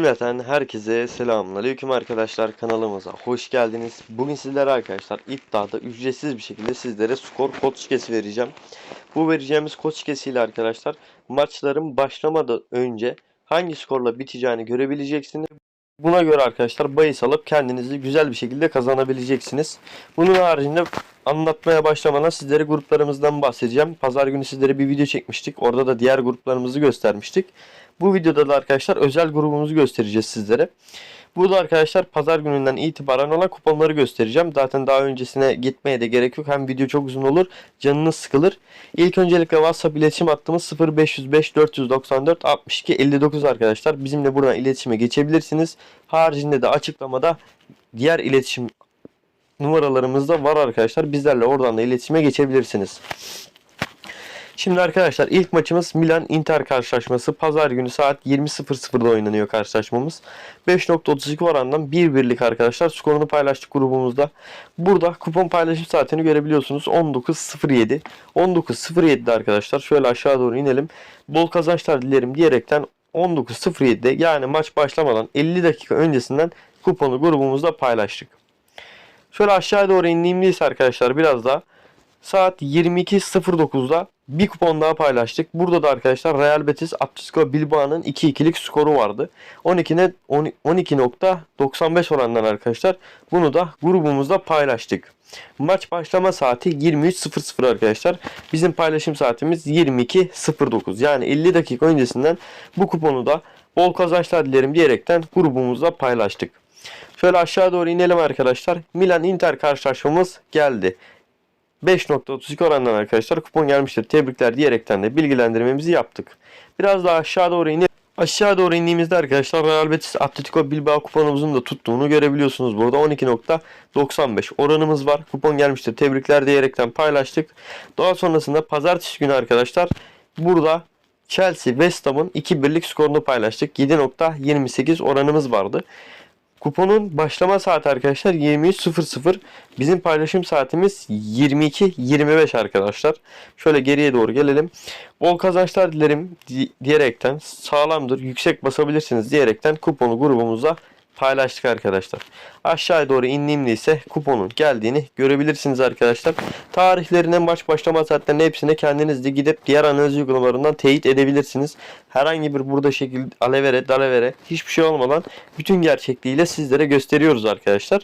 Cümleten herkese selamünaleyküm arkadaşlar kanalımıza hoş geldiniz. Bugün sizlere arkadaşlar iddiada ücretsiz bir şekilde sizlere skor kod şikesi vereceğim. Bu vereceğimiz kod şikesiyle arkadaşlar maçların başlamadan önce hangi skorla biteceğini görebileceksiniz. Buna göre arkadaşlar bahis alıp kendinizi güzel bir şekilde kazanabileceksiniz. Bunun haricinde anlatmaya başlamadan sizlere gruplarımızdan bahsedeceğim. Pazar günü sizlere bir video çekmiştik. Orada da diğer gruplarımızı göstermiştik. Bu videoda da arkadaşlar özel grubumuzu göstereceğiz sizlere. Burada arkadaşlar pazar gününden itibaren olan kuponları göstereceğim. Zaten daha öncesine gitmeye de gerek yok. Hem video çok uzun olur, canınız sıkılır. İlk öncelikle WhatsApp iletişim hattımız 0505 494 62 59 arkadaşlar. Bizimle buradan iletişime geçebilirsiniz. Haricinde de açıklamada diğer iletişim numaralarımız da var arkadaşlar. Bizlerle oradan da iletişime geçebilirsiniz. Şimdi arkadaşlar ilk maçımız Milan Inter karşılaşması. Pazar günü saat 20.00'da oynanıyor karşılaşmamız. 5.32 orandan 1 birlik arkadaşlar. Skorunu paylaştık grubumuzda. Burada kupon paylaşım saatini görebiliyorsunuz. 19.07. 19.07'de arkadaşlar şöyle aşağı doğru inelim. Bol kazançlar dilerim diyerekten 19.07'de yani maç başlamadan 50 dakika öncesinden kuponu grubumuzda paylaştık. Şöyle aşağı doğru indiğimdeyiz arkadaşlar biraz daha. Saat 22.09'da bir kupon daha paylaştık. Burada da arkadaşlar Real Betis Atletico Bilbao'nun 2-2'lik skoru vardı. 12'ne 12.95 orandan arkadaşlar. Bunu da grubumuzda paylaştık. Maç başlama saati 23.00 arkadaşlar. Bizim paylaşım saatimiz 22.09. Yani 50 dakika öncesinden bu kuponu da bol kazançlar dilerim diyerekten grubumuzda paylaştık. Şöyle aşağı doğru inelim arkadaşlar. Milan Inter karşılaşmamız geldi. 5.32 orandan arkadaşlar kupon gelmiştir. Tebrikler diyerekten de bilgilendirmemizi yaptık. Biraz daha aşağı doğru inelim. Aşağı doğru indiğimizde arkadaşlar Real Betis Atletico Bilbao kuponumuzun da tuttuğunu görebiliyorsunuz. Burada 12.95 oranımız var. Kupon gelmiştir. Tebrikler diyerekten paylaştık. Daha sonrasında pazartesi günü arkadaşlar burada Chelsea West Ham'ın 2-1'lik skorunu paylaştık. 7.28 oranımız vardı. Kuponun başlama saati arkadaşlar 23.00. Bizim paylaşım saatimiz 22.25 arkadaşlar. Şöyle geriye doğru gelelim. Bol kazançlar dilerim diyerekten sağlamdır, yüksek basabilirsiniz diyerekten kuponu grubumuza paylaştık arkadaşlar. Aşağıya doğru indiğimde ise kuponun geldiğini görebilirsiniz arkadaşlar. Tarihlerinden maç başlama saatlerinin hepsine kendiniz de gidip diğer analiz uygulamalarından teyit edebilirsiniz. Herhangi bir burada şekil alevere dalevere hiçbir şey olmadan bütün gerçekliğiyle sizlere gösteriyoruz arkadaşlar.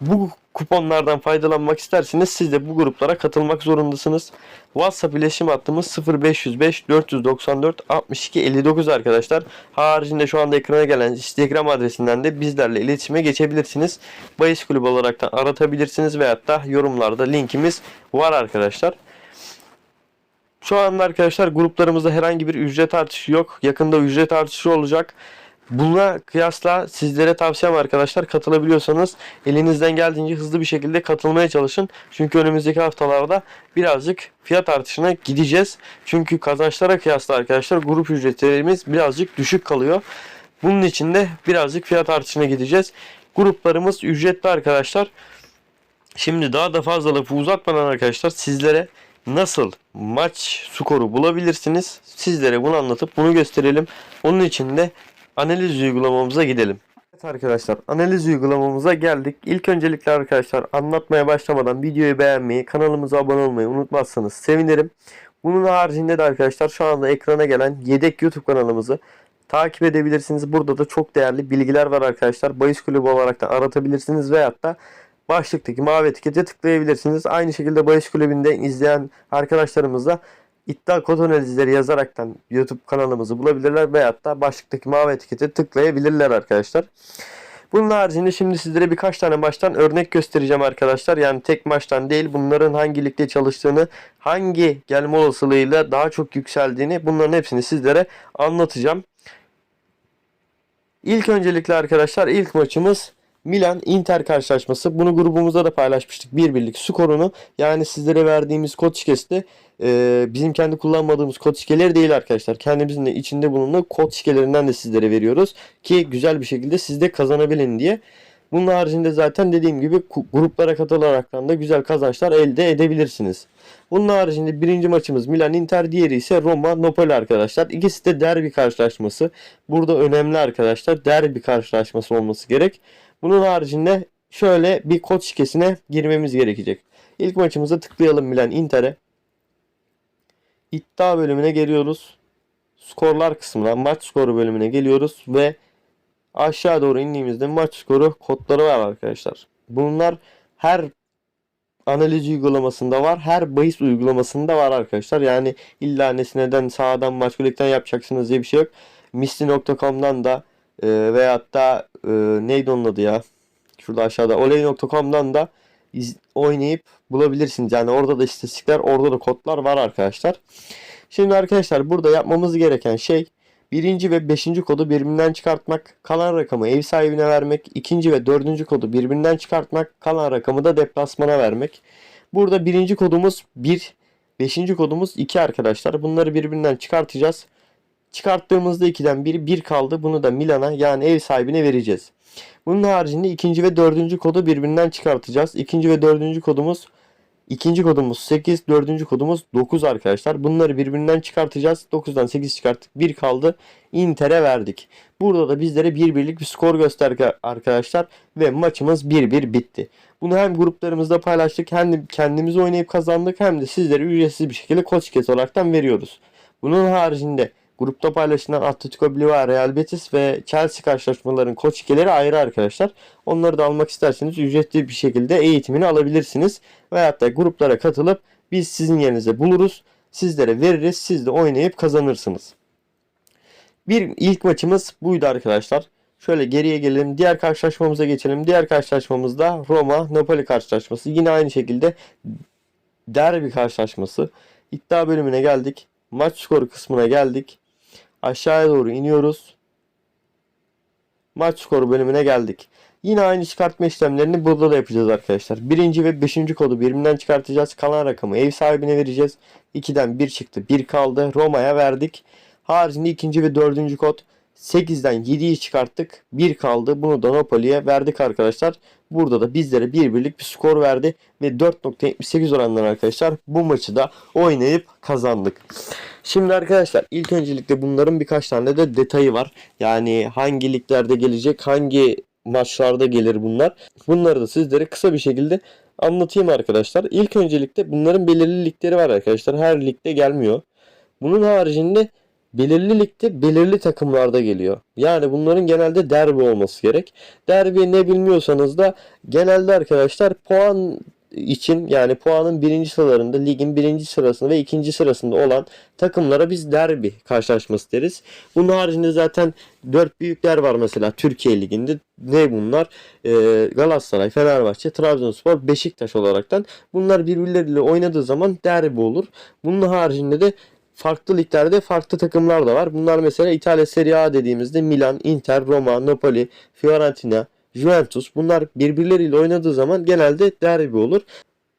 Bu kuponlardan faydalanmak isterseniz siz de bu gruplara katılmak zorundasınız. WhatsApp iletişim hattımız 0505 494 62 59 arkadaşlar. Haricinde şu anda ekrana gelen Instagram adresinden de bizlerle iletişime geçebilirsiniz. Bayis kulübü olarak da aratabilirsiniz veyahut da yorumlarda linkimiz var arkadaşlar. Şu anda arkadaşlar gruplarımızda herhangi bir ücret artışı yok. Yakında ücret artışı olacak. Buna kıyasla sizlere tavsiyem arkadaşlar katılabiliyorsanız elinizden geldiğince hızlı bir şekilde katılmaya çalışın. Çünkü önümüzdeki haftalarda birazcık fiyat artışına gideceğiz. Çünkü kazançlara kıyasla arkadaşlar grup ücretlerimiz birazcık düşük kalıyor. Bunun için de birazcık fiyat artışına gideceğiz. Gruplarımız ücretli arkadaşlar. Şimdi daha da fazla lafı uzatmadan arkadaşlar sizlere nasıl maç skoru bulabilirsiniz? Sizlere bunu anlatıp bunu gösterelim. Onun için de analiz uygulamamıza gidelim. Evet arkadaşlar analiz uygulamamıza geldik. İlk öncelikle arkadaşlar anlatmaya başlamadan videoyu beğenmeyi, kanalımıza abone olmayı unutmazsanız sevinirim. Bunun haricinde de arkadaşlar şu anda ekrana gelen yedek YouTube kanalımızı takip edebilirsiniz. Burada da çok değerli bilgiler var arkadaşlar. Bayis kulübü olarak da aratabilirsiniz veyahut da başlıktaki mavi etikete tıklayabilirsiniz. Aynı şekilde Bayis kulübünde izleyen arkadaşlarımız da iddia kod analizleri yazaraktan YouTube kanalımızı bulabilirler veyahut da başlıktaki mavi etikete tıklayabilirler arkadaşlar. Bunun haricinde şimdi sizlere birkaç tane maçtan örnek göstereceğim arkadaşlar. Yani tek maçtan değil bunların hangi ligde çalıştığını, hangi gelme olasılığıyla daha çok yükseldiğini bunların hepsini sizlere anlatacağım. İlk öncelikle arkadaşlar ilk maçımız Milan Inter karşılaşması. Bunu grubumuzda da paylaşmıştık. Bir birlik skorunu. Yani sizlere verdiğimiz kod şikesi e, bizim kendi kullanmadığımız kod şikeleri değil arkadaşlar. Kendimizin de içinde bulunduğu kod şikelerinden de sizlere veriyoruz. Ki güzel bir şekilde siz de kazanabilin diye. Bunun haricinde zaten dediğim gibi gruplara katılaraktan da güzel kazançlar elde edebilirsiniz. Bunun haricinde birinci maçımız Milan Inter, diğeri ise Roma Napoli arkadaşlar. İkisi de derbi karşılaşması. Burada önemli arkadaşlar derbi karşılaşması olması gerek. Bunun haricinde şöyle bir kod şikesine girmemiz gerekecek. İlk maçımıza tıklayalım Milan Inter'e. İddia bölümüne geliyoruz. Skorlar kısmına maç skoru bölümüne geliyoruz ve aşağı doğru indiğimizde maç skoru kodları var arkadaşlar. Bunlar her analiz uygulamasında var. Her bahis uygulamasında var arkadaşlar. Yani illa nesneden sağdan maçkulikten yapacaksınız diye bir şey yok. Misli.com'dan da e, veyahut da e, neydi onun adı ya? Şurada aşağıda oley.com'dan da iz- oynayıp bulabilirsiniz. Yani orada da istatistikler, orada da kodlar var arkadaşlar. Şimdi arkadaşlar burada yapmamız gereken şey birinci ve beşinci kodu birbirinden çıkartmak, kalan rakamı ev sahibine vermek, ikinci ve dördüncü kodu birbirinden çıkartmak, kalan rakamı da deplasmana vermek. Burada birinci kodumuz 1, beşinci kodumuz 2 arkadaşlar. Bunları birbirinden çıkartacağız. Çıkarttığımızda 2'den biri 1 kaldı. Bunu da Milan'a yani ev sahibine vereceğiz. Bunun haricinde ikinci ve dördüncü kodu birbirinden çıkartacağız. İkinci ve dördüncü kodumuz ikinci kodumuz 8, dördüncü kodumuz 9 arkadaşlar. Bunları birbirinden çıkartacağız. 9'dan 8 çıkarttık. 1 kaldı. Inter'e verdik. Burada da bizlere bir birlik bir skor gösterdi arkadaşlar. Ve maçımız 1-1 bitti. Bunu hem gruplarımızda paylaştık hem kendimiz oynayıp kazandık hem de sizlere ücretsiz bir şekilde koç olaraktan veriyoruz. Bunun haricinde grupta paylaşılan Atletico Bilbao, Real Betis ve Chelsea karşılaşmaların koç şirkeleri ayrı arkadaşlar. Onları da almak isterseniz ücretli bir şekilde eğitimini alabilirsiniz. Veyahut da gruplara katılıp biz sizin yerinize buluruz. Sizlere veririz. Siz de oynayıp kazanırsınız. Bir ilk maçımız buydu arkadaşlar. Şöyle geriye gelelim. Diğer karşılaşmamıza geçelim. Diğer karşılaşmamızda Roma Napoli karşılaşması. Yine aynı şekilde derbi karşılaşması. İddia bölümüne geldik. Maç skoru kısmına geldik. Aşağıya doğru iniyoruz. Maç skoru bölümüne geldik. Yine aynı çıkartma işlemlerini burada da yapacağız arkadaşlar. Birinci ve beşinci kodu birbirinden çıkartacağız. Kalan rakamı ev sahibine vereceğiz. 2'den 1 çıktı. 1 kaldı. Roma'ya verdik. Haricinde ikinci ve dördüncü kod 8'den 7'yi çıkarttık. 1 kaldı. Bunu da Napoli'ye verdik arkadaşlar. Burada da bizlere bir birlik bir skor verdi. Ve 4.78 oranlar arkadaşlar bu maçı da oynayıp kazandık. Şimdi arkadaşlar ilk öncelikle bunların birkaç tane de detayı var. Yani hangi liglerde gelecek, hangi maçlarda gelir bunlar. Bunları da sizlere kısa bir şekilde anlatayım arkadaşlar. İlk öncelikle bunların belirli ligleri var arkadaşlar. Her ligde gelmiyor. Bunun haricinde belirli ligde belirli takımlarda geliyor. Yani bunların genelde derbi olması gerek. Derbi ne bilmiyorsanız da genelde arkadaşlar puan için yani puanın birinci sıralarında ligin birinci sırasında ve ikinci sırasında olan takımlara biz derbi karşılaşması deriz. Bunun haricinde zaten dört büyükler var mesela Türkiye Ligi'nde. Ne bunlar? Ee, Galatasaray, Fenerbahçe, Trabzonspor, Beşiktaş olaraktan. Bunlar birbirleriyle oynadığı zaman derbi olur. Bunun haricinde de farklı liglerde farklı takımlar da var. Bunlar mesela İtalya Serie A dediğimizde Milan, Inter, Roma, Napoli, Fiorentina, Juventus bunlar birbirleriyle oynadığı zaman genelde derbi olur.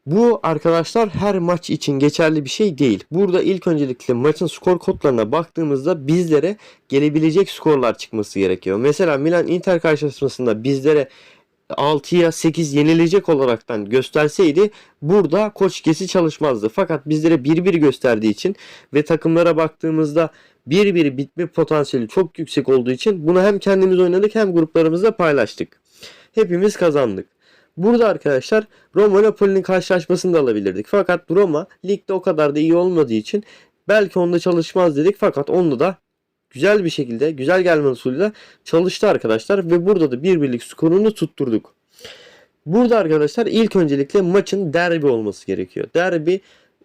Bu arkadaşlar her maç için geçerli bir şey değil. Burada ilk öncelikle maçın skor kodlarına baktığımızda bizlere gelebilecek skorlar çıkması gerekiyor. Mesela Milan Inter karşılaşmasında bizlere 6'ya 8 yenilecek olaraktan gösterseydi burada koç kesi çalışmazdı. Fakat bizlere 1-1 gösterdiği için ve takımlara baktığımızda 1-1 bitme potansiyeli çok yüksek olduğu için bunu hem kendimiz oynadık hem gruplarımızda paylaştık. Hepimiz kazandık. Burada arkadaşlar Roma Napoli'nin karşılaşmasını da alabilirdik. Fakat Roma ligde o kadar da iyi olmadığı için belki onda çalışmaz dedik. Fakat onda da güzel bir şekilde güzel gelme usulüyle çalıştı arkadaşlar ve burada da bir birlik skorunu tutturduk. Burada arkadaşlar ilk öncelikle maçın derbi olması gerekiyor. Derbi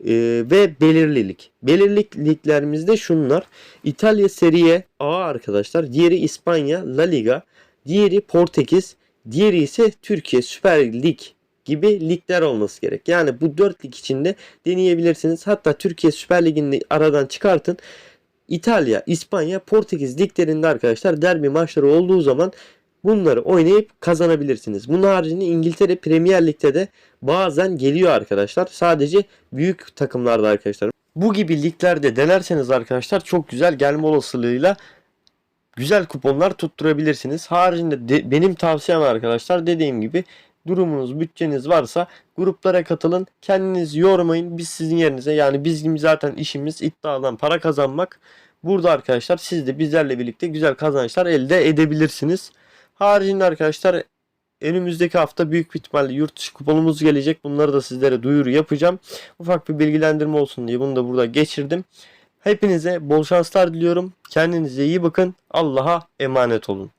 e, ve belirlilik. Belirlilik liglerimizde şunlar. İtalya Serie A arkadaşlar. Diğeri İspanya La Liga. Diğeri Portekiz. Diğeri ise Türkiye Süper Lig gibi ligler olması gerek. Yani bu dört lig içinde deneyebilirsiniz. Hatta Türkiye Süper Ligi'ni aradan çıkartın. İtalya, İspanya, Portekiz liglerinde arkadaşlar derbi maçları olduğu zaman bunları oynayıp kazanabilirsiniz. Bunun haricinde İngiltere Premier Lig'de de bazen geliyor arkadaşlar. Sadece büyük takımlarda arkadaşlar. Bu gibi liglerde denerseniz arkadaşlar çok güzel gelme olasılığıyla güzel kuponlar tutturabilirsiniz. Haricinde de- benim tavsiyem arkadaşlar dediğim gibi durumunuz, bütçeniz varsa gruplara katılın. Kendinizi yormayın. Biz sizin yerinize yani bizim zaten işimiz iddiadan para kazanmak. Burada arkadaşlar siz de bizlerle birlikte güzel kazançlar elde edebilirsiniz. Haricinde arkadaşlar önümüzdeki hafta büyük bir ihtimalle yurt dışı kuponumuz gelecek. Bunları da sizlere duyuru yapacağım. Ufak bir bilgilendirme olsun diye bunu da burada geçirdim. Hepinize bol şanslar diliyorum. Kendinize iyi bakın. Allah'a emanet olun.